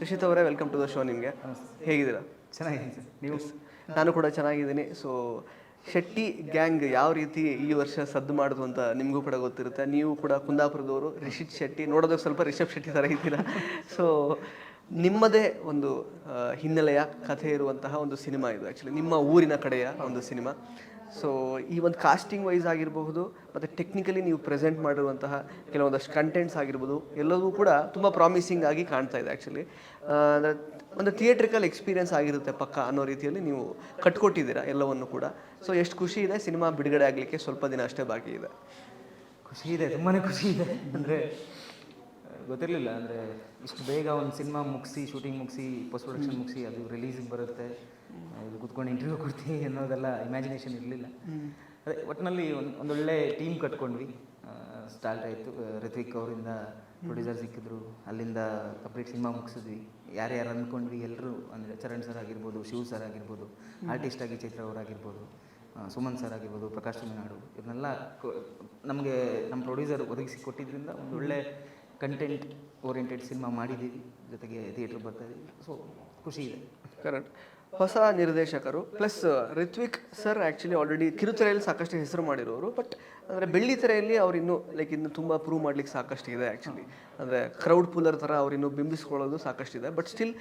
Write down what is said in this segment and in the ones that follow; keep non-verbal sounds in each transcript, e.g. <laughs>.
ರಿಷಿತ್ ಅವರೇ welcome to the show ನಿಮಗೆ. ಹೇಗಿದ್ದೀರಾ? ಚೆನ್ನಾಗಿದೆ ಸರ್. ನೀವು? ನಾನು ಕೂಡ ಚೆನ್ನಾಗಿದ್ದೀನಿ. ಸೊ ಶೆಟ್ಟಿ ಗ್ಯಾಂಗ್ ಯಾವ ರೀತಿ ಈ ವರ್ಷ ಸದ್ದು ಮಾಡೋದು ಅಂತ ನಿಮಗೂ ಕೂಡ ಗೊತ್ತಿರುತ್ತೆ. ನೀವು ಕೂಡ ಕುಂದಾಪುರದವರು ರಿಷಿತ್ ಶೆಟ್ಟಿ. ನೋಡೋದಕ್ಕೆ ಸ್ವಲ್ಪ ರಿಷಬ್ ಶೆಟ್ಟಿ ಥರ ಇದ್ದೀರಾ? ಸೊ ನಿಮ್ಮದೇ ಒಂದು ಹಿನ್ನೆಲೆಯ ಕಥೆ ಇರುವಂತಹ ಒಂದು ಸಿನಿಮಾ ಇದು ಆ್ಯಕ್ಚುಲಿ ನಿಮ್ಮ ಊರಿನ ಕಡೆಯ ಒಂದು ಸಿನಿಮಾ. ಸೊ ಈ ಒಂದು ಕಾಸ್ಟಿಂಗ್ ವೈಸ್ ಆಗಿರಬಹುದು, ಮತ್ತು ಟೆಕ್ನಿಕಲಿ ನೀವು ಪ್ರೆಸೆಂಟ್ ಮಾಡಿರುವಂತಹ ಕೆಲವೊಂದಷ್ಟು ಕಂಟೆಂಟ್ಸ್ ಆಗಿರ್ಬೋದು ಎಲ್ಲವೂ ಕೂಡ ತುಂಬ ಪ್ರಾಮಿಸಿಂಗ್ ಆಗಿ ಕಾಣ್ತಾ ಇದೆ ಆ್ಯಕ್ಚುಲಿ ಅಂದರೆ ಒಂದು ಥಿಯೇಟ್ರಿಕಲ್ ಎಕ್ಸ್ಪೀರಿಯನ್ಸ್ ಆಗಿರುತ್ತೆ ಪಕ್ಕ ಅನ್ನೋ ರೀತಿಯಲ್ಲಿ ನೀವು ಕಟ್ಕೊಟ್ಟಿದ್ದೀರಾ ಎಲ್ಲವನ್ನು ಕೂಡ. ಸೊ ಎಷ್ಟು ಖುಷಿ ಇದೆ, ಸಿನಿಮಾ ಬಿಡುಗಡೆ ಆಗಲಿಕ್ಕೆ ಸ್ವಲ್ಪ ದಿನ ಅಷ್ಟೇ ಬಾಕಿ ಇದೆ. ಖುಷಿ ಇದೆ ತುಂಬಾ ಖುಷಿ ಇದೆ. ಅಂದರೆ, ಗೊತ್ತಿರಲಿಲ್ಲ, ಅಂದರೆ ಇಷ್ಟು ಬೇಗ ಒಂದು ಸಿನಿಮಾ ಮುಗಿಸಿ ಶೂಟಿಂಗ್ ಮುಗಿಸಿ ಪೋಸ್ಟ್ ಪ್ರೊಡಕ್ಷನ್ ಮುಗಿಸಿ, ಅದು ರಿಲೀಸಿಗೆ ಬರುತ್ತೆ. ಇದು ಕುತ್ಕೊಂಡು ಇಂಟರ್ವ್ಯೂ ಕೊಡ್ತೀನಿ ಅನ್ನೋದೆಲ್ಲ ಇಮ್ಯಾಜಿನೇಷನ್ ಇರಲಿಲ್ಲ. ಅದೇ ಒಟ್ಟಿನಲ್ಲಿ ಒಂದು ಒಂದೊಳ್ಳೆ ಟೀಮ್ ಕಟ್ಕೊಂಡ್ವಿ. ಸ್ಟಾರ್ಟ್ ಆಯಿತು ಋತ್ವಿಕ್ ಅವರಿಂದ ಪ್ರೊಡ್ಯೂಸರ್ ಸಿಕ್ಕಿದ್ರು. ಅಲ್ಲಿಂದ ಕಂಪ್ಲೀಟ್ ಸಿನಿಮಾ ಮುಗಿಸಿದ್ವಿ. ಯಾರ್ಯಾರು ಅಂದ್ಕೊಂಡ್ವಿ ಎಲ್ಲರೂ ಅಂದರೆ ಚರಣ್ ಸರ್ ಆಗಿರ್ಬೋದು ಶಿವ್ ಸರ್ ಆಗಿರ್ಬೋದು ಆರ್ಟಿಸ್ಟ್ ಆಗಿ ಚೈತ್ರ ಅವರಾಗಿರ್ಬೋದು ಸುಮನ್ ಸರ್ ಆಗಿರ್ಬೋದು ಪ್ರಕಾಶ್ ತಮಿಳ್ನಾಡು ಇವನ್ನೆಲ್ಲ ನಮಗೆ ನಮ್ಮ ಪ್ರೊಡ್ಯೂಸರ್ ಒದಗಿಸಿ ಕೊಟ್ಟಿದ್ದರಿಂದ ಒಂದು ಒಳ್ಳೆ ಕಂಟೆಂಟ್ ಓರಿಯೆಂಟೆಡ್ ಸಿನಿಮಾ ಮಾಡಿದ್ದೀವಿ. ಜೊತೆಗೆ ಥಿಯೇಟ್ರ್ ಬರ್ತಾ ಇದ್ದೀವಿ ಸೊ ಖುಷಿ ಇದೆ. ಕರೆಕ್ಟ್ ಹೊಸ ನಿರ್ದೇಶಕರು plus Rithvik sir actually already ಕಿರುತೆರೆಯಲ್ಲಿ ಸಾಕಷ್ಟು ಹೆಸರು ಮಾಡಿರೋರು ಬಟ್ ಅಂದರೆ ಬೆಳ್ಳಿ ತೆರೆಯಲ್ಲಿ ಅವ್ರು ಇನ್ನೂ ಲೈಕ್ ಇನ್ನು ತುಂಬ ಪ್ರೂವ್ ಮಾಡ್ಲಿಕ್ಕೆ ಸಾಕಷ್ಟು ಇದೆ ಆ್ಯಕ್ಚುಲಿ ಅಂದರೆ ಕ್ರೌಡ್ ಪೂಲರ್ ಥರ ಅವರಿನ್ನು ಬಿಂಬಿಸ್ಕೊಳ್ಳೋದು ಬಿಂಬಿಸ್ಕೊಳ್ಳೋದು ಸಾಕಷ್ಟಿದೆ ಬಟ್ ಸ್ಟಿಲ್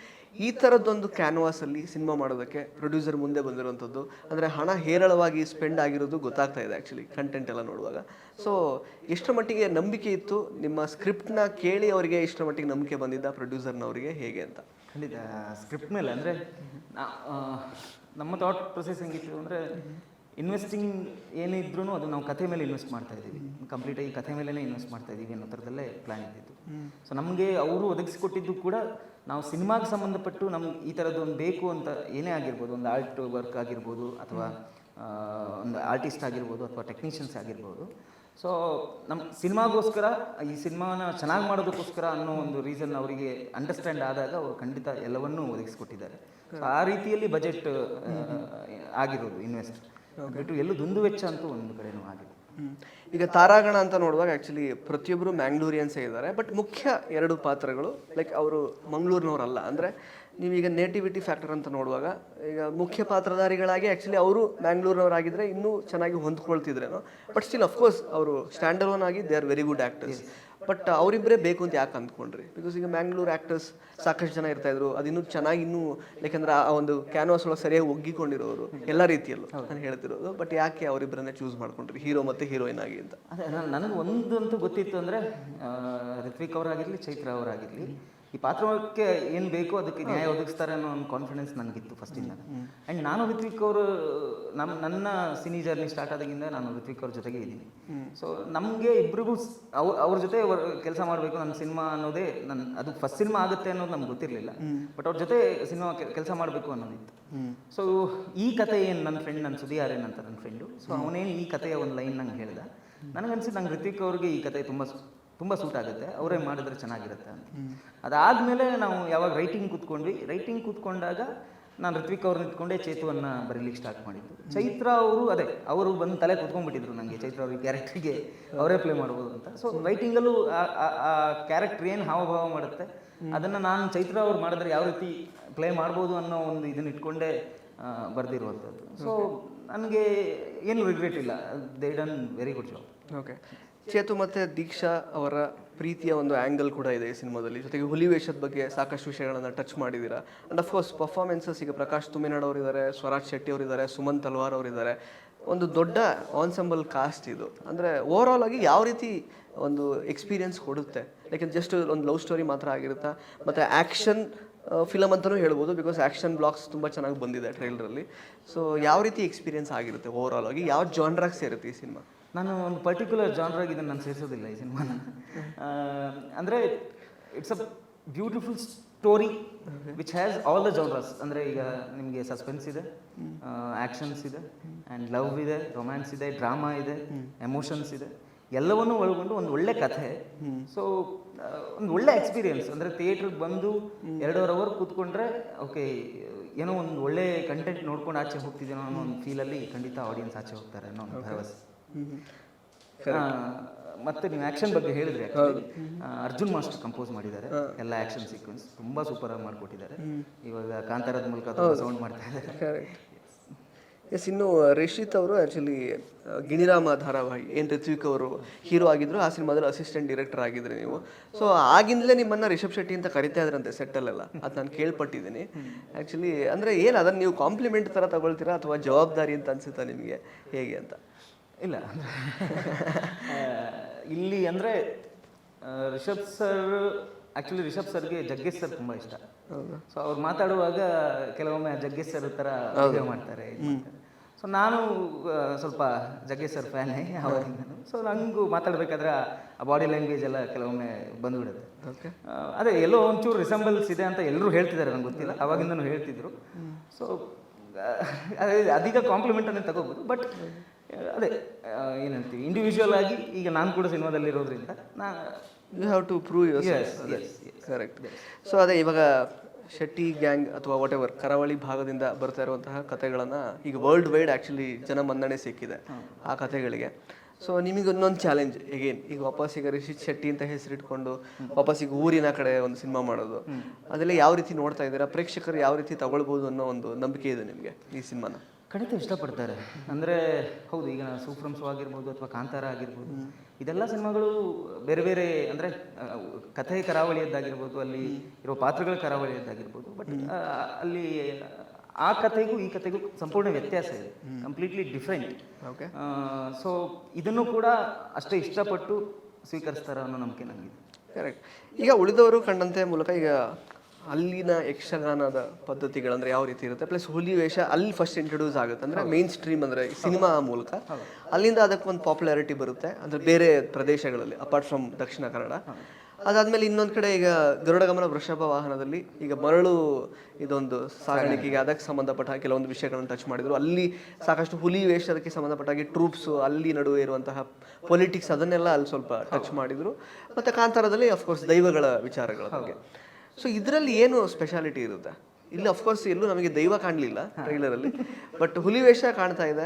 ಈ ಥರದ್ದೊಂದು ಕ್ಯಾನ್ವಾಸಲ್ಲಿ ಸಿನಿಮಾ ಮಾಡೋದಕ್ಕೆ ಪ್ರೊಡ್ಯೂಸರ್ ಮುಂದೆ ಬಂದಿರುವಂಥದ್ದು, ಅಂದರೆ ಹಣ ಹೇರಳವಾಗಿ ಸ್ಪೆಂಡ್ ಆಗಿರೋದು ಗೊತ್ತಾಗ್ತಾ ಇದೆ ಆ್ಯಕ್ಚುಲಿ ಕಂಟೆಂಟ್ ಎಲ್ಲ ನೋಡುವಾಗ. ಸೊ ಎಷ್ಟರ ಮಟ್ಟಿಗೆ ನಂಬಿಕೆ ಇತ್ತು? ನಿಮ್ಮ ಸ್ಕ್ರಿಪ್ಟ್ನ ಕೇಳಿ ಅವರಿಗೆ ಎಷ್ಟರ ಮಟ್ಟಿಗೆ ನಂಬಿಕೆ ಬಂದಿದ್ದ? ಪ್ರೊಡ್ಯೂಸರ್ನವರಿಗೆ ಹೇಗೆ ಅಂತ? ಖಂಡಿತ ಸ್ಕ್ರಿಪ್ಟ್ ಮೇಲೆ ಅಂದರೆ ನಮ್ಮ ಥಾಟ್ ಪ್ರೊಸೆಸ್ ಹೆಂಗಿತ್ತು ಅಂದರೆ ಇನ್ವೆಸ್ಟಿಂಗ್ ಏನಿದ್ರು ಅದು ನಾವು ಕಥೆ ಮೇಲೆ ಇನ್ವೆಸ್ಟ್ ಮಾಡ್ತಾ ಇದ್ದೀವಿ. ಕಂಪ್ಲೀಟಾಗಿ ಕಥೆ ಮೇಲೇ ಇನ್ವೆಸ್ಟ್ ಮಾಡ್ತಾ ಇದ್ದೀವಿ ಅನ್ನೋ ಥರದಲ್ಲೇ ಪ್ಲ್ಯಾನ್ ಇದ್ದಿತ್ತು ಸೊ ನಮಗೆ ಅವರು ಒದಗಿಸಿಕೊಟ್ಟಿದ್ದು ಕೂಡ ನಾವು ಸಿನಿಮಾಗೆ ಸಂಬಂಧಪಟ್ಟು ನಮ್ಗೆ ಈ ಥರದ್ದು ಒಂದು ಬೇಕು ಅಂತ ಏನೇ ಆಗಿರ್ಬೋದು, ಒಂದು ಆರ್ಟ್ ವರ್ಕ್ ಆಗಿರ್ಬೋದು ಅಥವಾ ಒಂದು ಆರ್ಟಿಸ್ಟ್ ಆಗಿರ್ಬೋದು ಅಥವಾ ಟೆಕ್ನಿಷಿಯನ್ಸ್ ಆಗಿರ್ಬೋದು ಸೊ ನಮ್ಮ ಸಿನಿಮಾಗೋಸ್ಕರ ಈ ಸಿನಿಮಾನ ಚೆನ್ನಾಗಿ ಮಾಡೋದಕ್ಕೋಸ್ಕರ ಅನ್ನೋ ಒಂದು ರೀಸನ್ ಅವರಿಗೆ ಅಂಡರ್ಸ್ಟ್ಯಾಂಡ್ ಆದಾಗ ಅವರು ಖಂಡಿತ ಎಲ್ಲವನ್ನೂ ಒದಗಿಸ್ಕೊಟ್ಟಿದ್ದಾರೆ. ಸೊ ಆ ರೀತಿಯಲ್ಲಿ ಬಜೆಟ್ ಆಗಿರೋದು ಇನ್ವೆಸ್ಟ್ ಬಿಟ್ಟು ಎಲ್ಲೂ ದುಂದು ವೆಚ್ಚ ಅಂತೂ ಒಂದು ಕಡೆನೂ ಆಗಿದೆ ಈಗ ತಾರಾಗಣ ಅಂತ ನೋಡುವಾಗ ಆ್ಯಕ್ಚುಲಿ ಪ್ರತಿಯೊಬ್ಬರು ಮ್ಯಾಂಗ್ಳೂರಿಯನ್ಸೇ ಇದ್ದಾರೆ ಬಟ್ ಮುಖ್ಯ ಎರಡು ಪಾತ್ರಗಳು ಲೈಕ್ ಅವರು ಮಂಗಳೂರಿನವರಲ್ಲ. ಅಂದರೆ ನೀವೀಗ ನೇಟಿವಿಟಿ ಫ್ಯಾಕ್ಟರ್ ಅಂತ ನೋಡುವಾಗ ಈಗ ಮುಖ್ಯ ಪಾತ್ರಧಾರಿಗಳಾಗಿ ಆ್ಯಕ್ಚುಲಿ ಅವರು ಮ್ಯಾಂಗ್ಳೂರಿನವರಾಗಿದ್ದರೆ ಇನ್ನೂ ಚೆನ್ನಾಗಿ ಹೊಂದ್ಕೊಳ್ತಿದ್ರೇನೋ. ಬಟ್ ಸ್ಟಿಲ್ ಅಫ್ಕೋರ್ಸ್ ಅವರು ಸ್ಟ್ಯಾಂಡರ್ಡ್ ಆಗಿ they are very good actors but ಅವರಿಬ್ಬರೇ ಬೇಕು ಅಂತ ಯಾಕೆ ಅಂದ್ಕೊಂಡ್ರಿ? ಬಿಕಾಸ್ ಈಗ ಮ್ಯಾಂಗ್ಳೂರ್ ಆ್ಯಕ್ಟರ್ಸ್ ಸಾಕಷ್ಟು ಜನ ಇರ್ತಾಯಿದ್ರು ಅದು ಇನ್ನೂ ಚೆನ್ನಾಗಿ ಇನ್ನೂ ಯಾಕೆಂದ್ರೆ ಆ ಒಂದು ಕ್ಯಾನ್ವಾಸ್ ಒಳಗೆ ಸರಿಯಾಗಿ ಒಗ್ಗಿಕೊಂಡಿರೋರು ಎಲ್ಲ ರೀತಿಯಲ್ಲೂ ನಾನು ಹೇಳ್ತಿರೋದು. ಬಟ್ ಯಾಕೆ ಅವರಿಬ್ಬರನ್ನೇ ಚೂಸ್ ಮಾಡ್ಕೊಂಡ್ರಿ? ಹೀರೋ ಮತ್ತು ಹೀರೋಯಿನ್ ಆಗಿ ಅಂತ. ನನಗೆ ಒಂದಂತೂ ಗೊತ್ತಿತ್ತು ಅಂದರೆ ಋತ್ವಿಕ್ ಅವರಾಗಿರಲಿ ಚೈತ್ರ ಅವರಾಗಿರಲಿ. ಈ ಪಾತ್ರಕ್ಕೆ ಏನು ಬೇಕೋ ಅದಕ್ಕೆ ನ್ಯಾಯ ಒದಗಿಸ್ತಾರೆ ಅನ್ನೋ ಒಂದು ಕಾನ್ಫಿಡೆನ್ಸ್ ನನಗಿತ್ತು ಫಸ್ಟಿಂದ ಆ್ಯಂಡ್ ನಾನು ಋತ್ವಿಕ್ ಅವರು ನಮ್ಮ ನನ್ನ ಸಿನಿ ಜರ್ನಿ ಸ್ಟಾರ್ಟ್ ಆದಾಗಿಂದ ನಾನು ಋತ್ವಿಕ್ ಅವ್ರ ಜೊತೆಗೆ ಇದ್ದೀನಿ. ಸೊ ನಮಗೆ ಇಬ್ಬರಿಗೂ ಅವ್ರ ಅವ್ರ ಜೊತೆ ಕೆಲಸ ಮಾಡಬೇಕು ನನ್ನ ಸಿನಿಮಾ ಅನ್ನೋದೇ ನನ್ನ ಅದು ಫಸ್ಟ್ ಸಿನಿಮಾ ಆಗುತ್ತೆ ಅನ್ನೋದು ನಮ್ಗೆ ಗೊತ್ತಿರಲಿಲ್ಲ. ಬಟ್ ಅವ್ರ ಜೊತೆ ಸಿನಿಮಾ ಕೆಲಸ ಮಾಡಬೇಕು ಅನ್ನೋದಿತ್ತು. ಸೊ ಈ ಕತೆ ಏನು ನನ್ನ ಫ್ರೆಂಡ್ ನನ್ನ ಸುದಿ ಆರ್ಯನ್ ಅಂತ ನನ್ನ ಫ್ರೆಂಡು ಸೊ ಅವನೇನು ಈ ಕಥೆಯ ಒಂದು ಲೈನ್ ನಂಗೆ ಹೇಳ್ದ. ನನಗನ್ಸಿದ್ದು ನಂಗೆ ಋತ್ವಿಕ್ ಅವ್ರಿಗೆ ಈ ಕತೆ ತುಂಬ ತುಂಬ ಸೂಟ್ ಆಗುತ್ತೆ. ಅವರೇ ಮಾಡಿದ್ರೆ ಚೆನ್ನಾಗಿರುತ್ತೆ ಅಂತ. ಅದಾದಮೇಲೆ ನಾವು ಯಾವಾಗ ರೈಟಿಂಗ್ ಕೂತ್ಕೊಂಡ್ವಿ ರೈಟಿಂಗ್ ಕೂತ್ಕೊಂಡಾಗ ನಾನು ಋತ್ವಿಕ್ ಅವ್ರನ್ನ ಇಟ್ಕೊಂಡೇ ಚೇತುವನ್ನು ಬರೀಲಿಕ್ಕೆ ಸ್ಟಾರ್ಟ್ ಮಾಡಿದ್ದು. ಚೈತ್ರ ಅವರು ಅದೇ ಅವರು ಬಂದು ತಲೆ ಕೂತ್ಕೊಂಡ್ಬಿಟ್ಟಿದ್ರು ನನಗೆ ಚೈತ್ರ ಅವ್ರಿಗೆ ಕ್ಯಾರೆಕ್ಟ್ರಿಗೆ ಅವರೇ ಪ್ಲೇ ಮಾಡ್ಬೋದು ಅಂತ. ಸೊ ರೈಟಿಂಗಲ್ಲೂ ಆ ಕ್ಯಾರೆಕ್ಟರ್ ಏನು ಹಾವಭಾವ ಮಾಡುತ್ತೆ ಅದನ್ನು ನಾನು ಚೈತ್ರ ಅವ್ರು ಮಾಡಿದ್ರೆ ಯಾವ ರೀತಿ ಪ್ಲೇ ಮಾಡ್ಬೋದು ಅನ್ನೋ ಒಂದು ಇದನ್ನ ಇಟ್ಕೊಂಡೇ ಬರೆದಿರುವಂಥದ್ದು. ಸೊ ನನಗೆ ಏನು ರಿಗ್ರೆಟ್ ಇಲ್ಲ. They done very good job okay Chetu ಮತ್ತೆ ದೀಕ್ಷಾ ಅವರ ಪ್ರೀತಿಯ ಒಂದು ಆ್ಯಂಗಲ್ ಕೂಡ ಇದೆ ಈ ಸಿನಿಮಾದಲ್ಲಿ. ಜೊತೆಗೆ ಹುಲಿ ವೇಷದ ಬಗ್ಗೆ ಸಾಕಷ್ಟು ವಿಷಯಗಳನ್ನು ಟಚ್ ಮಾಡಿದ್ದೀರಾ. ಆ್ಯಂಡ್ ಅಫ್ಕೋರ್ಸ್ ಪರ್ಫಾರ್ಮೆನ್ಸಸ್ ಈಗ ಪ್ರಕಾಶ್ ತುಮಿನಾಡ್ ಅವರಿದ್ದಾರೆ, ಸ್ವರಾಜ್ ಶೆಟ್ಟಿ ಅವರಿದ್ದಾರೆ, ಸುಮನ್ ತಲ್ವಾರ್ ಅವರಿದ್ದಾರೆ. ಒಂದು ದೊಡ್ಡ ಆನ್ಸಂಬಲ್ ಕಾಸ್ಟ್ ಇದು. ಅಂದರೆ ಓವರ್ ಆಲ್ ಆಗಿ ಯಾವ ರೀತಿ ಒಂದು ಎಕ್ಸ್ಪೀರಿಯನ್ಸ್ ಕೊಡುತ್ತೆ? ಯಾಕೆಂದ್ರೆ ಜಸ್ಟ್ ಒಂದು ಲವ್ ಸ್ಟೋರಿ ಮಾತ್ರ ಆಗಿರುತ್ತಾ? ಮತ್ತು ಆ್ಯಕ್ಷನ್ ಫಿಲಮ್ ಅಂತಲೂ ಹೇಳ್ಬೋದು ಬಿಕಾಸ್ ಆ್ಯಕ್ಷನ್ ಬ್ಲಾಗ್ಸ್ ತುಂಬ ಚೆನ್ನಾಗಿ ಬಂದಿದೆ ಟ್ರೈಲರಲ್ಲಿ ಸೊ ಯಾವ ರೀತಿ ಎಕ್ಸ್ಪೀರಿಯನ್ಸ್ ಆಗಿರುತ್ತೆ ಓವರ್ ಆಲ್ ಆಗಿ? ಯಾವ ಜಾನ್ರಾಗಿ ಸೇರುತ್ತೆ ಈ ಸಿನಿಮಾ? ನಾನು ಒಂದು ಪರ್ಟಿಕ್ಯುಲರ್ ಜಾನ್ರಾಗಿ ಇದನ್ನು ನಾನು ಸೇರಿಸೋದಿಲ್ಲ ಈ ಸಿನಿಮಾನ. ಅಂದರೆ it's a beautiful story which has all the genres ಅಂದರೆ ಈಗ ನಿಮಗೆ ಸಸ್ಪೆನ್ಸ್ ಇದೆ ಆ್ಯಕ್ಷನ್ಸ್ ಇದೆ ಆ್ಯಂಡ್ ಲವ್ ಇದೆ ರೊಮ್ಯಾನ್ಸ್ ಇದೆ ಡ್ರಾಮಾ ಇದೆ ಎಮೋಷನ್ಸ್ ಇದೆ ಎಲ್ಲವನ್ನೂ ಒಳಗೊಂಡು ಒಂದು ಒಳ್ಳೆ ಕಥೆ. ಸೊ ಒಂದು ಒಳ್ಳೆ ಎಕ್ಸ್ಪೀರಿಯನ್ಸ್ ಅಂದರೆ ಥಿಯೇಟ್ರಿಗೆ ಬಂದು ಎರಡೂವರೆ ಅವರ್ ಕೂತ್ಕೊಂಡ್ರೆ ಓಕೆ ಏನೋ ಒಂದು ಒಳ್ಳೆ ಕಂಟೆಂಟ್ ನೋಡ್ಕೊಂಡು ಆಚೆ ಹೋಗ್ತಿದ್ದೀನೋ ಅನ್ನೋ ಒಂದು ಫೀಲಲ್ಲಿ ಖಂಡಿತ ಆಡಿಯನ್ಸ್ ಆಚೆ ಹೋಗ್ತಾರೆ ಅನ್ನೋ ಒಂದು ಭರವಸೆ. ಮತ್ತೆ ನೀವು ಆಕ್ಷನ್ ಬಗ್ಗೆ ಹೇಳಿದ್ರೆ. ಅರ್ಜುನ್ ಮಾಸ್ಟರ್ ಕಂಪೋಸ್ ಮಾಡಿದ್ದಾರೆ. ಎಲ್ಲ ಆಕ್ಷನ್ ಸೀಕ್ವೆನ್ಸ್ ತುಂಬಾ ಸೂಪರ್ ಆಗಿ ಮಾಡಿಕೊಟ್ಟಿದ್ದಾರೆ. ಇವಾಗ ಕಾಂತಾರದ ಮೂಲಕ ಸೌಂಡ್ ಮಾಡ್ತಾ ಇದ್ದಾರೆ. ಎಸ್ ಇನ್ನು ರಿಷಿತ್ ಅವರು ಆ್ಯಕ್ಚುಲಿ ಗಿಣಿರಾಮ ಧಾರಾವಾಹಿ ಏನು ಋತ್ವಿಕ್ ಅವರು ಹೀರೋ ಆಗಿದ್ರು. ಆ ಸಿನಿಮಾದಲ್ಲಿ ಅಸಿಸ್ಟೆಂಟ್ ಡೈರೆಕ್ಟರ್ ಆಗಿದ್ರಿ ನೀವು. ಸೊ ಆಗಿಂದಲೇ ನಿಮ್ಮನ್ನ ರಿಷಬ್ ಶೆಟ್ಟಿ ಅಂತ ಕರಿತಾ ಇದ್ರಂತೆ ಸೆಟ್ಟಲ್ಲೆಲ್ಲ ಅದು ನಾನು ಕೇಳ್ಪಟ್ಟಿದ್ದೀನಿ. ಆ್ಯಕ್ಚುಲಿ ಅಂದರೆ ಏನು ಅದನ್ನು ನೀವು ಕಾಂಪ್ಲಿಮೆಂಟ್ ಥರ ತಗೊಳ್ತೀರಾ ಅಥವಾ ಜವಾಬ್ದಾರಿ ಅಂತ ಅನ್ಸುತ್ತಾ ನಿಮಗೆ? ಹೇಗೆ ಅಂತ? ಇಲ್ಲ. ಇಲ್ಲಿ ಅಂದರೆ ರಿಷಬ್ ಸರ್ ಆ್ಯಕ್ಚುಲಿ ರಿಷಬ್ ಸರ್ಗೆ ಜಗ್ಗೇಶ್ ಸರ್ ತುಂಬ ಇಷ್ಟ. ಸೊ ಅವ್ರು ಮಾತಾಡುವಾಗ ಕೆಲವೊಮ್ಮೆ ಜಗ್ಗೇಶ್ ಸರ್ ಥರ ಮಾಡ್ತಾರೆ ಸೊ ನಾನು ಸ್ವಲ್ಪ ಜಗ್ಗೇಶ್ ಸರ್ ಫ್ಯಾನ್ ಅವಾಗಿಂದನು ಸೊ ನನಗೂ ಮಾತಾಡಬೇಕಾದ್ರೆ ಆ ಬಾಡಿ ಲ್ಯಾಂಗ್ವೇಜ್ ಎಲ್ಲ ಕೆಲವೊಮ್ಮೆ ಬಂದುಬಿಡುತ್ತೆ. ಅದೇ ಎಲ್ಲೋ ಒಂಚೂರು ರಿಸೆಂಬಲ್ಸ್ ಇದೆ ಅಂತ ಎಲ್ಲರೂ ಹೇಳ್ತಿದ್ದಾರೆ ನಂಗೆ ಗೊತ್ತಿಲ್ಲ. ಅವಾಗಿಂದನೂ ಹೇಳ್ತಿದ್ರು. ಸೊ ಅದೇ ಅದೀಗ ಕಾಂಪ್ಲಿಮೆಂಟನ್ನು ತಗೋಬೋದು. ಬಟ್ ಅದೇ ಏನಂತೀವಿ ಇಂಡಿವಿಜುವಲ್ ಆಗಿ ಈಗ ನಾನು ಕೂಡ ಸಿನಿಮಾದಲ್ಲಿ ಇರೋದ್ರಿಂದ ನಾ you have to prove your. Correct so ಅದೇ ಇವಾಗ ಶೆಟ್ಟಿ ಗ್ಯಾಂಗ್ ಅಥವಾ ವಾಟ್ ಎವರ್ ಕರಾವಳಿ ಭಾಗದಿಂದ ಬರ್ತಾ ಇರುವಂತಹ ಕಥೆಗಳನ್ನು ಈಗ ವರ್ಲ್ಡ್ ವೈಡ್ ಆ್ಯಕ್ಚುಲಿ ಜನ ಮನ್ನಣೆ ಸಿಕ್ಕಿದೆ ಆ ಕಥೆಗಳಿಗೆ. ಸೊ ನಿಮಗೆ ಇನ್ನೊಂದು ಚಾಲೆಂಜ್ ಎಗೇನ್ ಈಗ ವಾಪಸ್ ಈಗ ರಿಷಿತ್ ಶೆಟ್ಟಿ ಅಂತ ಹೆಸರಿಟ್ಕೊಂಡು ವಾಪಸ್ ಈಗ ಊರಿನ ಕಡೆ ಒಂದು ಸಿನಿಮಾ ಮಾಡೋದು. ಅದೆಲ್ಲ ಯಾವ ರೀತಿ ನೋಡ್ತಾ ಇದ್ದೀರಾ? ಪ್ರೇಕ್ಷಕರು ಯಾವ ರೀತಿ ತಗೊಳ್ಬೋದು ಅನ್ನೋ ಒಂದು ನಂಬಿಕೆ ಇದೆ ನಿಮಗೆ ಈ ಸಿನಿಮಾನ? ಖಂಡಿತ ಇಷ್ಟಪಡ್ತಾರೆ. ಅಂದರೆ ಹೌದು ಈಗ ಸೂಫ್ರಮ್ಸು ಆಗಿರ್ಬೋದು ಅಥವಾ ಕಾಂತಾರ ಆಗಿರ್ಬೋದು. ಇದೆಲ್ಲ ಸಿನಿಮಾಗಳು ಬೇರೆ ಬೇರೆ ಅಂದರೆ ಕಥೆ ಕರಾವಳಿಯದ್ದಾಗಿರ್ಬೋದು ಅಲ್ಲಿ ಇರೋ ಪಾತ್ರಗಳ ಕರಾವಳಿಯದ್ದಾಗಿರ್ಬೋದು. ಬಟ್ ಅಲ್ಲಿ ಆ ಕಥೆಗೂ ಈ ಕಥೆಗೂ ಸಂಪೂರ್ಣ ವ್ಯತ್ಯಾಸ ಇದೆ. ಕಂಪ್ಲೀಟ್ಲಿ ಡಿಫ್ರೆಂಟ್ ಓಕೆ ಸೊ ಇದನ್ನು ಕೂಡ ಅಷ್ಟೇ ಇಷ್ಟಪಟ್ಟು ಸ್ವೀಕರಿಸ್ತಾರ ಅನ್ನೋ ನಂಬಿಕೆ ನನಗಿದೆ. ಕರೆಕ್ಟ್ ಈಗ ಉಳಿದವರು ಕಂಡಂತೆ ಮೂಲಕ ಈಗ ಅಲ್ಲಿನ ಯಕ್ಷಗಾನದ ಪದ್ಧತಿಗಳಂದ್ರೆ ಯಾವ ರೀತಿ ಇರುತ್ತೆ? ಪ್ಲಸ್ ಹುಲಿ ವೇಷ ಅಲ್ಲಿ ಫಸ್ಟ್ ಇಂಟ್ರೊಡ್ಯೂಸ್ ಆಗುತ್ತೆ. ಅಂದ್ರೆ ಮೇನ್ ಸ್ಟ್ರೀಮ್ ಅಂದ್ರೆ ಸಿನಿಮಾ ಮೂಲಕ. ಅಲ್ಲಿಂದ ಅದಕ್ಕೆ ಒಂದು ಪಾಪ್ಯುಲಾರಿಟಿ ಬರುತ್ತೆ. ಅಂದ್ರೆ ಬೇರೆ ಪ್ರದೇಶಗಳಲ್ಲಿ ಅಪಾರ್ಟ್ ಫ್ರಮ್ ದಕ್ಷಿಣ ಕನ್ನಡ. ಅದಾದ್ಮೇಲೆ ಇನ್ನೊಂದು ಕಡೆ ಈಗ ಗರುಡಗಮನ ವೃಷಭ ವಾಹನದಲ್ಲಿ ಈಗ ಮರಳು ಇದೊಂದು ಸಾಗಾಣಿಕೆಗೆ ಅದಕ್ಕೆ ಸಂಬಂಧಪಟ್ಟ ಕೆಲವೊಂದು ವಿಷಯಗಳನ್ನು ಟಚ್ ಮಾಡಿದ್ರು. ಅಲ್ಲಿ ಸಾಕಷ್ಟು ಹುಲಿ ವೇಷದಕ್ಕೆ ಸಂಬಂಧಪಟ್ಟ ಹಾಗೆ ಟ್ರೂಪ್ಸ್ ಅಲ್ಲಿ ನಡುವೆ ಇರುವಂತಹ ಪೊಲಿಟಿಕ್ಸ್ ಅದನ್ನೆಲ್ಲ ಅಲ್ಲಿ ಸ್ವಲ್ಪ ಟಚ್ ಮಾಡಿದ್ರು. ಮತ್ತೆ ಕಾಂತಾರದಲ್ಲಿ ಅಫ್ಕೋರ್ಸ್ ದೈವಗಳ ವಿಚಾರಗಳ ಬಗ್ಗೆ. ಸೊ ಇದರಲ್ಲಿ ಏನು ಸ್ಪೆಷಾಲಿಟಿ ಇರುತ್ತೆ? ಇಲ್ಲಿ ಅಫ್ಕೋರ್ಸ್ ಎಲ್ಲೂ ನಮಗೆ ದೈವ ಕಾಣಲಿಲ್ಲ ಟ್ರೈಲರಲ್ಲಿ ಬಟ್ ಹುಲಿ ವೇಷ ಕಾಣ್ತಾ ಇದೆ.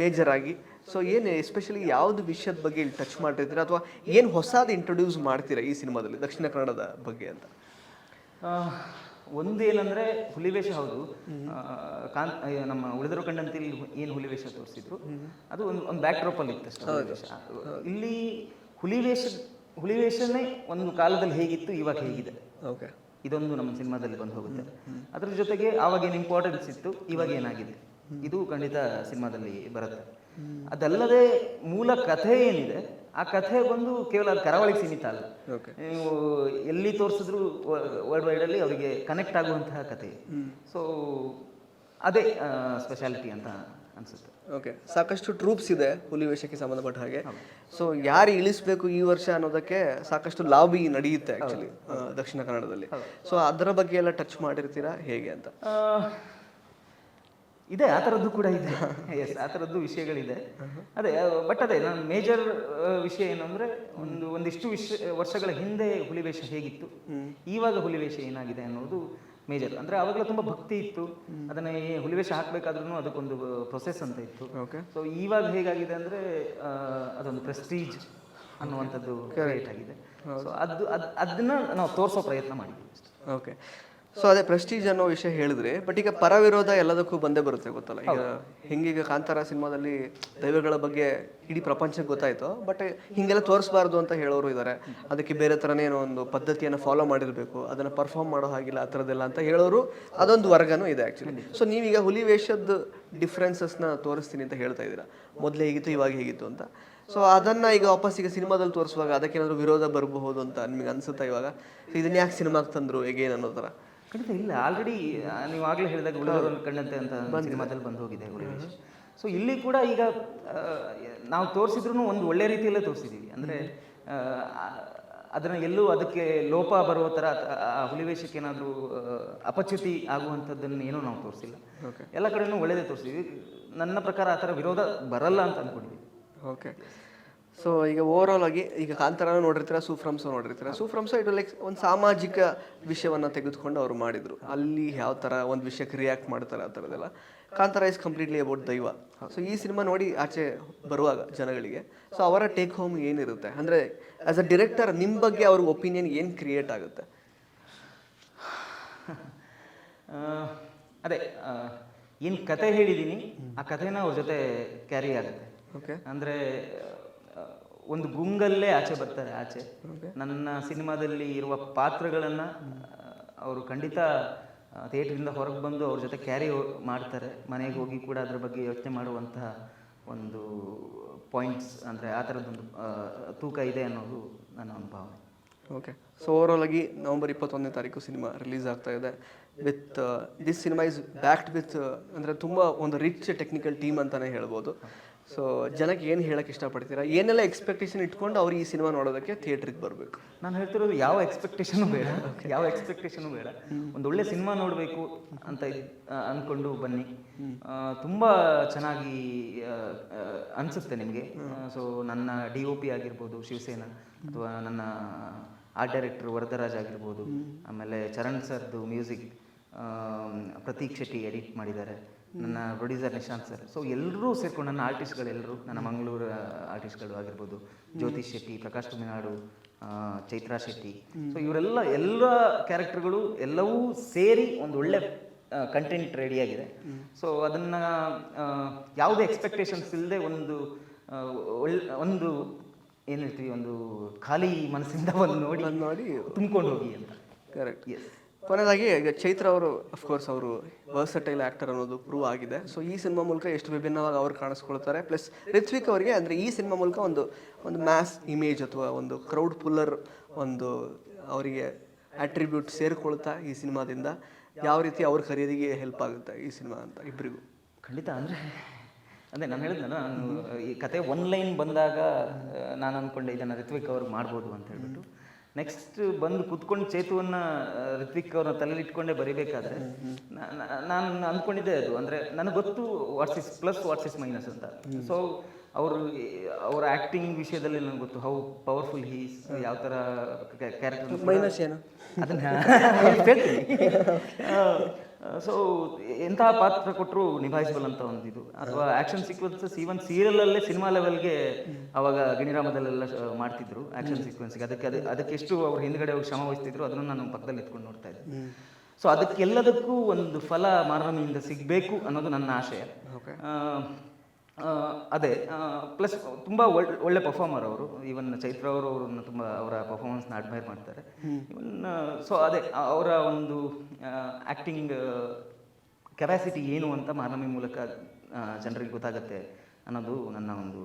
ಮೇಜರ್ ಆಗಿ. ಸೊ ಏನು ಎಸ್ಪೆಷಲಿ ಯಾವುದು ವಿಷಯದ ಬಗ್ಗೆ ಇಲ್ಲಿ ಟಚ್ ಮಾಡಿರ್ತೀರಾ ಅಥವಾ ಏನು ಹೊಸದು ಇಂಟ್ರೊಡ್ಯೂಸ್ ಮಾಡ್ತೀರಾ ಈ ಸಿನಿಮಾದಲ್ಲಿ ದಕ್ಷಿಣ ಕನ್ನಡದ ಬಗ್ಗೆ ಅಂತ? ಆ, ಒಂದೇನಂದ್ರೆ ಹುಲಿವೇಷ ಹೌದು. ಕಾನ್ ನಮ್ಮ ಉಳಿದರು ಕಂಡಂತೆ ಇಲ್ಲಿ ಏನು ಹುಲಿವೇಷ ತೋರಿಸಿದ್ರು? ಅದು ಒಂದು ಒಂದು ಬ್ಯಾಕ್ ಡ್ರಾಪ್ ಅಲ್ಲಿ ಇತ್ತು ಅಷ್ಟೇ. ಇಲ್ಲಿ ಹುಲಿವೇಷ ಹುಲಿವೇಷನೇ ಒಂದು ಕಾಲದಲ್ಲಿ ಹೇಗಿತ್ತು ಇವಾಗ ಹೇಗಿದೆ. ಓಕೆ ಇದೊಂದು ನಮ್ಮ ಸಿನಿಮಾದಲ್ಲಿ ಬಂದು ಹೋಗುತ್ತೆ ಅದ್ರ ಜೊತೆಗೆ ಆವಾಗ ಏನು ಇಂಪಾರ್ಟೆನ್ಸ್ ಇತ್ತು? ಇವಾಗ ಏನಾಗಿದೆ? ಇದು ಖಂಡಿತ ಸಿನಿಮಾದಲ್ಲಿ ಬರುತ್ತೆ. ಅದಲ್ಲದೆ ಮೂಲ ಕಥೆ ಏನಿದೆ ಆ ಕಥೆ ಬಂದು ಕೇವಲ ಅದು ಕರಾವಳಿಗೆ ಸೀಮಿತ ಅಲ್ಲ. ನೀವು ಎಲ್ಲಿ ತೋರಿಸಿದ್ರು ವರ್ಲ್ಡ್ ವೈಡ್ ಅಲ್ಲಿ ಅವರಿಗೆ ಕನೆಕ್ಟ್ ಆಗುವಂತಹ ಕಥೆ. ಸೊ ಅದೇ ಸ್ಪೆಷಾಲಿಟಿ ಅಂತ ಅನ್ಸುತ್ತೆ. ಓಕೆ ಸಾಕಷ್ಟು ಟ್ರೂಪ್ಸ್ ಇದೆ ಹುಲಿ ವೇಷಕ್ಕೆ ಸಂಬಂಧಪಟ್ಟ ಹಾಗೆ. ಸೊ ಯಾರು ಇಳಿಸ್ಬೇಕು ಈ ವರ್ಷ ಅನ್ನೋದಕ್ಕೆ ಸಾಕಷ್ಟು ಲಾಬಿ ನಡೆಯುತ್ತೆ ಆಕ್ಚುಲಿ ದಕ್ಷಿಣ ಕನ್ನಡದಲ್ಲಿ. ಸೊ ಅದರ ಬಗ್ಗೆ ಎಲ್ಲ ಟಚ್ ಮಾಡಿರ್ತೀರಾ? ಹೇಗೆ ಅಂತ? ಇದೆ ಆ ಥರದ್ದು ಕೂಡ ಇದೆ. ಎಸ್ ಆ ಥರದ್ದು ವಿಷಯಗಳಿದೆ. ಅದೇ ಬಟ್ ಅದೇ ನಾನು ಮೇಜರ್ ವಿಷಯ ಏನಂದ್ರೆ ಒಂದು ಒಂದಿಷ್ಟು ವಿಷ ವರ್ಷಗಳ ಹಿಂದೆ ಹುಲಿವೇಷ ಹೇಗಿತ್ತು? ಇವಾಗ ಹುಲಿವೇಷ ಏನಾಗಿದೆ ಅನ್ನೋದು ಮೇಜರ್. ಅಂದ್ರೆ ಆವಾಗಲೇ ತುಂಬಾ ಭಕ್ತಿ ಇತ್ತು. ಅದನ್ನ ಹುಲಿವೇಷ ಹಾಕ್ಬೇಕಾದ್ರೂ ಅದಕ್ಕೊಂದು ಪ್ರೊಸೆಸ್ ಅಂತ ಇತ್ತು. ಓಕೆ ಸೊ ಇವಾಗ ಹೇಗಾಗಿದೆ ಅಂದ್ರೆ ಅದೊಂದು ಪ್ರೆಸ್ಟೀಜ್ ಅನ್ನುವಂಥದ್ದು ಕ್ರಿಯೇಟ್ ಆಗಿದೆ. ಸೊ ಅದು ಅದ್ ಅದನ್ನ ನಾವು ತೋರಿಸೋ ಪ್ರಯತ್ನ ಮಾಡಿದ್ವಿ ಓಕೆ ಸೊ ಅದೇ ಪ್ರೆಸ್ಟೀಜ್ ಅನ್ನೋ ವಿಷಯ ಹೇಳಿದ್ರೆ ಬಟ್ ಈಗ ಪರ ವಿರೋಧ ಎಲ್ಲದಕ್ಕೂ ಬಂದೇ ಬರುತ್ತೆ ಗೊತ್ತಲ್ಲ? ಈಗ ಹಿಂಗೀಗ ಕಾಂತಾರ ಸಿನಿಮಾದಲ್ಲಿ ದೈವಗಳ ಬಗ್ಗೆ ಇಡೀ ಪ್ರಪಂಚಕ್ಕೆ ಗೊತ್ತಾಯ್ತು ಬಟ್ ಹಿಂಗೆಲ್ಲ ತೋರಿಸಬಾರ್ದು ಅಂತ ಹೇಳೋರು ಇದ್ದಾರೆ ಅದಕ್ಕೆ ಬೇರೆ ಥರನೇ ಏನೋ ಒಂದು ಪದ್ಧತಿಯನ್ನು ಫಾಲೋ ಮಾಡಿರಬೇಕು ಅದನ್ನು ಪರ್ಫಾರ್ಮ್ ಮಾಡೋ ಹಾಗಿಲ್ಲ ಆ ಥರದ್ದೆಲ್ಲ ಅಂತ ಹೇಳೋರು ಅದೊಂದು ವರ್ಗನೂ ಇದೆ ಆ್ಯಕ್ಚುಲಿ ಸೊ ನೀವೀಗ ಹುಲಿ ವೇಷದ ಡಿಫ್ರೆನ್ಸಸ್ನ ತೋರಿಸ್ತೀನಿ ಅಂತ ಹೇಳ್ತಾ ಇದ್ದೀರಾ? ಮೊದಲೇ ಹೇಗಿತ್ತು ಇವಾಗ ಹೇಗಿತ್ತು ಅಂತ? ಸೊ ಅದನ್ನ ಈಗ ವಾಪಸ್ ಈಗ ಸಿನಿಮಾದಲ್ಲಿ ತೋರಿಸುವಾಗ ಅದಕ್ಕೇನಾದ್ರು ವಿರೋಧ ಬರಬಹುದು ಅಂತ ನಿಮಗೆ ಅನ್ಸುತ್ತಾ ಇವಾಗ? ಇದನ್ನ ಯಾಕೆ ಸಿನಿಮಾಗೆ ತಂದ್ರು ಹೇಗೇನು ಅನ್ನೋ ಥರ ಖಂಡಿತ ಇಲ್ಲ. ಆಲ್ರೆಡಿ ನೀವು ಆಗಲೇ ಹೇಳಿದಾಗ ಉಳಿದವರನ್ನು ಕಂಡಂತೆ ಅಂತ ಸಿನಿಮಾದಲ್ಲಿ ಬಂದು ಹೋಗಿದೆ ಸೊ ಇಲ್ಲಿ ಕೂಡ ಈಗ ನಾವು ತೋರಿಸಿದ್ರು ಒಂದು ಒಳ್ಳೆ ರೀತಿಯಲ್ಲೇ ತೋರಿಸಿದ್ದೀವಿ ಅಂದರೆ ಅದನ್ನು ಎಲ್ಲೂ ಅದಕ್ಕೆ ಲೋಪ ಬರುವ ಥರ ಆ ಹುಲಿವೇಶಕ್ಕೆ ಏನಾದರೂ ಅಪಚ್ಯುತಿ ಆಗುವಂಥದ್ದನ್ನು ಏನೂ ನಾವು ತೋರಿಸಿಲ್ಲ. ಎಲ್ಲ ಕಡೆನೂ ಒಳ್ಳೆಯದೇ ತೋರಿಸಿದ್ವಿ. ನನ್ನ ಪ್ರಕಾರ ಆ ಥರ ವಿರೋಧ ಬರಲ್ಲ ಅಂತ ಅಂದ್ಕೊಂಡಿದ್ದೀವಿ ಓಕೆ ಸೊ ಈಗ ಓವರ್ ಆಲ್ ಆಗಿ ಈಗ ಕಾಂತಾರ ನೋಡಿರ್ತೀರ ಸೂಫ್ರಮ್ಸ್ ನೋಡಿರ್ತೀರ? ಸೂಫ್ರಮ್ಸ್ ಇದು ಲೈಕ್ ಒಂದು ಸಾಮಾಜಿಕ ವಿಷಯವನ್ನು ತೆಗೆದುಕೊಂಡು ಅವರು ಮಾಡಿದರು. ಅಲ್ಲಿ ಯಾವ ಥರ ಒಂದು ವಿಷಯಕ್ಕೆ ರಿಯಾಕ್ಟ್ ಮಾಡ್ತಾರೆ ಆ ಥರದ್ದೆಲ್ಲ ಕಾಂತಾರ ಇಸ್ ಕಂಪ್ಲೀಟ್ಲಿ ಅಬೌಟ್ ದೈವ. ಸೊ ಈ ಸಿನಿಮಾ ನೋಡಿ ಆಚೆ ಬರುವಾಗ ಜನಗಳಿಗೆ. ಸೊ ಅವರ ಟೇಕ್ ಹೋಮ್ ಏನಿರುತ್ತೆ? ಅಂದರೆ ಆ್ಯಸ್ ಅ ಡಿರೆಕ್ಟರ್ ನಿಮ್ಮ ಬಗ್ಗೆ ಅವ್ರ ಒಪಿನಿಯನ್ ಏನು ಕ್ರಿಯೇಟ್ ಆಗುತ್ತೆ? <laughs> ಅದೇ ಏನು ಕತೆ ಹೇಳಿದ್ದೀನಿ ಆ ಕಥೆನ ಅವ್ರ ಜೊತೆ ಕ್ಯಾರಿ ಆಗುತ್ತೆ. ಓಕೆ ಅಂದರೆ ಒಂದು ಗುಂಗಲ್ಲೇ ಆಚೆ ಬರ್ತಾರೆ, ಆಚೆ. ನನ್ನ ಸಿನಿಮಾದಲ್ಲಿ ಇರುವ ಪಾತ್ರಗಳನ್ನು ಅವರು ಖಂಡಿತ ಥಿಯೇಟ್ರಿಂದ ಹೊರಗೆ ಬಂದು ಅವ್ರ ಜೊತೆ ಕ್ಯಾರಿ ಮಾಡ್ತಾರೆ. ಮನೆಗೆ ಹೋಗಿ ಕೂಡ ಅದ್ರ ಬಗ್ಗೆ ಯೋಚನೆ ಮಾಡುವಂತಹ ಒಂದು ಪಾಯಿಂಟ್ಸ್ ಅಂದರೆ ಆ ಥರದ್ದೊಂದು ತೂಕ ಇದೆ ಅನ್ನೋದು ನನ್ನ ಅನುಭವ ಓಕೆ ಸೊ ಓವರ್ ಆಲ್ ಆಗಿ ನವೆಂಬರ್ ಇಪ್ಪತ್ತೊಂದನೇ ತಾರೀಕು ಸಿನಿಮಾ ರಿಲೀಸ್ ಆಗ್ತಾ ಇದೆ. With this cinema is backed with ಅಂದರೆ ತುಂಬ ಒಂದು ರಿಚ್ ಟೆಕ್ನಿಕಲ್ ಟೀಮ್ ಅಂತಲೇ ಹೇಳ್ಬೋದು. ಸೊ ಜನಕ್ಕೆ ಏನು ಹೇಳಕ್ಕೆ ಇಷ್ಟಪಡ್ತೀರಾ? ಏನೆಲ್ಲ ಎಕ್ಸ್ಪೆಕ್ಟೇಷನ್ ಇಟ್ಕೊಂಡು ಅವ್ರು ಈ ಸಿನಿಮಾ ನೋಡೋದಕ್ಕೆ ಥಿಯೇಟ್ರಿಗೆ ಬರಬೇಕು? ನಾನು ಹೇಳ್ತಿರೋದು ಯಾವ ಎಕ್ಸ್ಪೆಕ್ಟೇಷನು ಬೇಡ. ಯಾವ ಎಕ್ಸ್ಪೆಕ್ಟೇಷನು ಬೇಡ. ಒಂದು ಒಳ್ಳೆ ಸಿನಿಮಾ ನೋಡಬೇಕು ಅಂತ ಅಂದ್ಕೊಂಡು ಬನ್ನಿ. ತುಂಬ ಚೆನ್ನಾಗಿ ಅನ್ಸುತ್ತೆ ನಿಮಗೆ. ಸೊ ನನ್ನ ಡಿ ಒ ಪಿ ಆಗಿರ್ಬೋದು ಶಿವಸೇನಾ, ಅಥವಾ ನನ್ನ ಆರ್ಟ್ ಡೈರೆಕ್ಟರ್ ವರದರಾಜ್ ಆಗಿರ್ಬೋದು, ಆಮೇಲೆ ಚರಣ್ ಸರ್ದು ಮ್ಯೂಸಿಕ್ ಪ್ರತೀಕ್ ಶೆಟ್ಟಿ ಎಡಿಟ್ ಮಾಡಿದ್ದಾರೆ. ನನ್ನ ಪ್ರೊಡ್ಯೂಸರ್ ನಿಶಾಂತ್ ಸರ್. ಸೊ ಎಲ್ಲರೂ ಸೇರ್ಕೊಂಡು ನನ್ನ ಆರ್ಟಿಸ್ಟ್ಗಳೆಲ್ಲರೂ ನನ್ನ ಮಂಗಳೂರು ಆರ್ಟಿಸ್ಟ್ಗಳು ಆಗಿರ್ಬೋದು ಜ್ಯೋತಿಷ್ ಶೆಟ್ಟಿ ಪ್ರಕಾಶ್ ತುಮಿನಾಡು ಚೈತ್ರಾ ಶೆಟ್ಟಿ. ಸೊ ಇವರೆಲ್ಲ ಎಲ್ಲ ಕ್ಯಾರೆಕ್ಟರ್ಗಳು ಎಲ್ಲವೂ ಸೇರಿ ಒಂದು ಒಳ್ಳೆ ಕಂಟೆಂಟ್ ರೆಡಿಯಾಗಿದೆ ಸೊ ಅದನ್ನು ಯಾವುದೇ ಎಕ್ಸ್ಪೆಕ್ಟೇಷನ್ಸ್ ಇಲ್ಲದೆ ಒಂದು ಒಳ್ಳೆ ಒಂದು ಏನು ಹೇಳ್ತೀವಿ ಒಂದು ಖಾಲಿ ಮನಸ್ಸಿಂದ ಒಂದು ನೋಡಿ ನೋಡಿ. ತುಂಬ್ಕೊಂಡು ಹೋಗಿ ಅಂತ. ಕರೆಕ್ಟ್ ಎಸ್ ಕೊನೆಯದಾಗಿ ಚೈತ್ರ ಅವರು ಅಫ್ಕೋರ್ಸ್ ಅವರು ವರ್ಸಟೈಲ್ ಆ್ಯಕ್ಟರ್ ಅನ್ನೋದು ಪ್ರೂವ್ ಆಗಿದೆ. ಸೊ ಈ ಸಿನಿಮಾ ಮೂಲಕ ಎಷ್ಟು ವಿಭಿನ್ನವಾಗಿ ಅವರು ಕಾಣಿಸ್ಕೊಳ್ತಾರೆ. ಪ್ಲಸ್ ರಿತ್ವಿಕ್ ಅವರಿಗೆ, ಅಂದರೆ ಈ ಸಿನಿಮಾ ಮೂಲಕ ಒಂದು ಒಂದು ಮ್ಯಾಸ್ ಇಮೇಜ್ ಅಥವಾ ಒಂದು ಕ್ರೌಡ್ ಪುಲ್ಲರ್ ಒಂದು ಅವರಿಗೆ ಆಟ್ರಿಬ್ಯೂಟ್ ಸೇರಿಕೊಳ್ತಾ ಈ ಸಿನಿಮಾದಿಂದ ಯಾವ ರೀತಿ ಅವ್ರ ಖರೀದಿಗೆ ಹೆಲ್ಪ್ ಆಗುತ್ತೆ ಈ ಸಿನಿಮಾ ಅಂತ ಇಬ್ಬರಿಗೂ ಖಂಡಿತ, ಅಂದರೆ ಅದೇ ನಾನು ಹೇಳಿದ್ನಲ್ಲ, ನಾನು ಈ ಕತೆ ಒನ್ ಲೈನ್ ಬಂದಾಗ ನಾನು ಅಂದ್ಕೊಂಡೆ ಇದನ್ನು ರಿತ್ವಿಕ್ ಅವ್ರಿಗೆ ಮಾಡ್ಬೋದು ಅಂತ ಹೇಳ್ಬಿಟ್ಟು. ನೆಕ್ಸ್ಟ್ ಬಂದು ಕುತ್ಕೊಂಡು ಚೇತುವನ್ನ ಋತ್ವಿಕ್ ಅವ್ರನ್ನ ತಲೆಯಲ್ಲಿ ಇಟ್ಕೊಂಡೇ ಬರಿಬೇಕಾದ್ರೆ ನಾನು ಅಂದ್ಕೊಂಡಿದ್ದೆ ಅದು. ಅಂದ್ರೆ ನನಗೆ ಗೊತ್ತು what's is plus what's is minus ಅಂತ. ಸೊ ಅವರು ಅವ್ರ ಆಕ್ಟಿಂಗ್ ವಿಷಯದಲ್ಲಿ ನನಗೆ ಗೊತ್ತು. ಹೌ ಪವರ್ಫುಲ್ ಹೀಸ್ ಯಾವ ಥರ ಕ್ಯಾರೆಕ್ಟರ್ ಮೈನಸ್ ಏನು? ಅದನ್ನ <laughs> ಹೇಳ್ತೀನಿ. ಸೊ ಎಂತಹ ಪಾತ್ರ ಕೊಟ್ಟರು ನಿಭಾಯಿಸಬಲ್ ಅಂತ ಒಂದು ಇದು. ಅಥವಾ ಆಕ್ಷನ್ ಸೀಕ್ವೆನ್ಸಸ್ ಈವನ್ ಸೀರಿಯಲಲ್ಲೇ ಸಿನಿಮಾ ಲೆವೆಲ್ಗೆ ಅವಾಗ ಗಣಿರಾಮದಲ್ಲೆಲ್ಲ ಮಾಡ್ತಿದ್ರು ಆಕ್ಷನ್ ಸೀಕ್ವೆನ್ಸ್ಗೆ ಅದಕ್ಕೆ ಅದು ಅದಕ್ಕೆ ಎಷ್ಟು ಅವ್ರು ಹಿಂದ್ಗಡೆ ಹೋಗಿ ಶ್ರಮ ವಹಿಸ್ತಿದ್ರು ಅದನ್ನು ನಾನು ಪಕ್ಕದಲ್ಲಿ ಎತ್ಕೊಂಡು ನೋಡ್ತಾ ಇದ್ದೆ. ಸೊ ಅದಕ್ಕೆಲ್ಲದಕ್ಕೂ ಒಂದು ಫಲ ಮಾನವನಿಂದ ಸಿಗಬೇಕು ಅನ್ನೋದು ನನ್ನ ಆಶಯ. ಅದೇ. ಪ್ಲಸ್ ತುಂಬ ಒಳ್ಳೆ ಒಳ್ಳೆ ಪರ್ಫಾರ್ಮರ್ ಅವರು. ಈವನ್ ಚೈತ್ರ ಅವರು ಅವ್ರನ್ನ ತುಂಬ ಅವರ ಪರ್ಫಾರ್ಮೆನ್ಸ್ನ ಅಡ್ಮೈರ್ ಮಾಡ್ತಾರೆ. ಇವನ್ ಸೊ ಅದೇ ಅವರ ಒಂದು ಆ್ಯಕ್ಟಿಂಗ್ ಕೆಪಾಸಿಟಿ ಏನು ಅಂತ ಮಾನವಿ ಮೂಲಕ ಜನರಿಗೆ ಗೊತ್ತಾಗತ್ತೆ ಅನ್ನೋದು ನನ್ನ ಒಂದು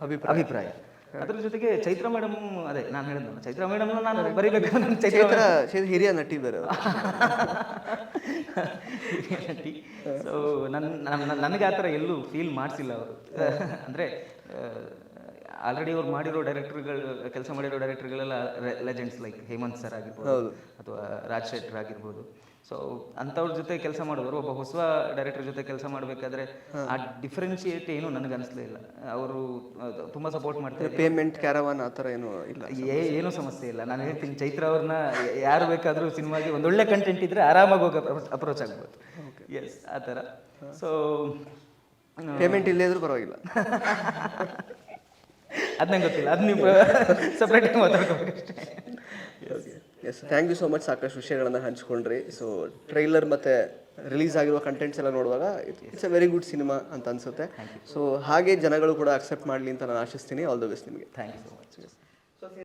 ಅಭಿಪ್ರಾಯ. ಅಭಿಪ್ರಾಯ. ಅದ್ರ ಜೊತೆಗೆ ಚೈತ್ರ ಮೇಡಮ್ ಅದೇ ನಾನು ಹೇಳಿದ್ನ ಚೈತ್ರ ಮೇಡಮ್ ನಾನು ಬರೀಬೇಕು ಚೈತ್ರ ಹಿರಿಯ ನಟಿ ಬೇರೆ. <laughs> ಸೊ ನನ್ನ ನನಗೆ ಆ ಥರ ಎಲ್ಲೂ ಫೀಲ್ ಮಾಡಿಸಿಲ್ಲ ಅವರು. <laughs> ಅಂದರೆ ಆಲ್ರೆಡಿ ಅವ್ರು ಮಾಡಿರೋ ಡೈರೆಕ್ಟರ್ಗಳು ಕೆಲಸ ಮಾಡಿರೋ ಡೈರೆಕ್ಟರ್ಗಳೆಲ್ಲ ಲೆಜೆಂಡ್ಸ್ ಲೈಕ್ ಹೇಮಂತ್ ಸರ್ ಆಗಿರ್ಬೋದು ಅಥವಾ ರಾಜ್ ಶೆಟ್ಟರ್ ಆಗಿರ್ಬೋದು. ಸೊ ಅಂಥವ್ರ ಜೊತೆ ಕೆಲಸ ಮಾಡಿದವರು ಒಬ್ಬ ಹೊಸ ಡೈರೆಕ್ಟರ್ ಜೊತೆ ಕೆಲಸ ಮಾಡಬೇಕಾದ್ರೆ ಆ ಡಿಫ್ರೆನ್ಶಿಯೇಟ್ ಏನು ನನಗೆ ಅನಿಸ್ಲೇ ಇಲ್ಲ. ಅವರು ತುಂಬ ಸಪೋರ್ಟ್ ಮಾಡ್ತಾರೆ ಪೇಮೆಂಟ್ ಕ್ಯಾರವಾನ್ ಆ ಥರ ಏನು ಇಲ್ಲ ಏ ಏನೂ ಸಮಸ್ಯೆ ಇಲ್ಲ. ನಾನು ಹೇಳ್ತೀನಿ ಚೈತ್ರ ಅವ್ರನ್ನ ಯಾರು ಬೇಕಾದರೂ ಸಿನಿಮಾಗೆ ಒಂದೊಳ್ಳೆ ಕಂಟೆಂಟ್ ಇದ್ರೆ ಆರಾಮಾಗಿ ಹೋಗಿ ಅಪ್ರೋಚ್ ಆಗ್ಬೋದು. ಎಸ್ ಆ ಥರ. ಸೊ ಪೇಮೆಂಟ್ ಇಲ್ಲೇ ಇದ್ರೂ ಪರವಾಗಿಲ್ಲ. <laughs> ಅದು ನಂಗೆ ಗೊತ್ತಿಲ್ಲ. ಅದು ನೀವು ಸಪ್ರೇಟಾಗಿ ಮಾತಾಡ್ಕೋಬೇಕಷ್ಟೇ. Yes thank you so much ಸಾಕಷ್ಟು ವಿಷಯಗಳನ್ನು ಹಂಚ್ಕೊಂಡ್ರಿ. ಸೊ ಟ್ರೈಲರ್ ಮತ್ತೆ ರಿಲೀಸ್ ಆಗಿರುವ ಕಂಟೆಂಟ್ಸ್ ಎಲ್ಲ ನೋಡುವಾಗ it's a very good cinema ಅಂತ ಅನ್ಸುತ್ತೆ. ಸೊ ಹಾಗೆ ಜನಗಳು ಕೂಡ ಅಕ್ಸೆಪ್ಟ್ ಮಾಡಲಿ ಅಂತ ನಾನು ಆಶಿಸ್ತೀನಿ. ಆಲ್ ದ ಬೆಸ್ಟ್ ನಿಮಗೆ. Thank you so much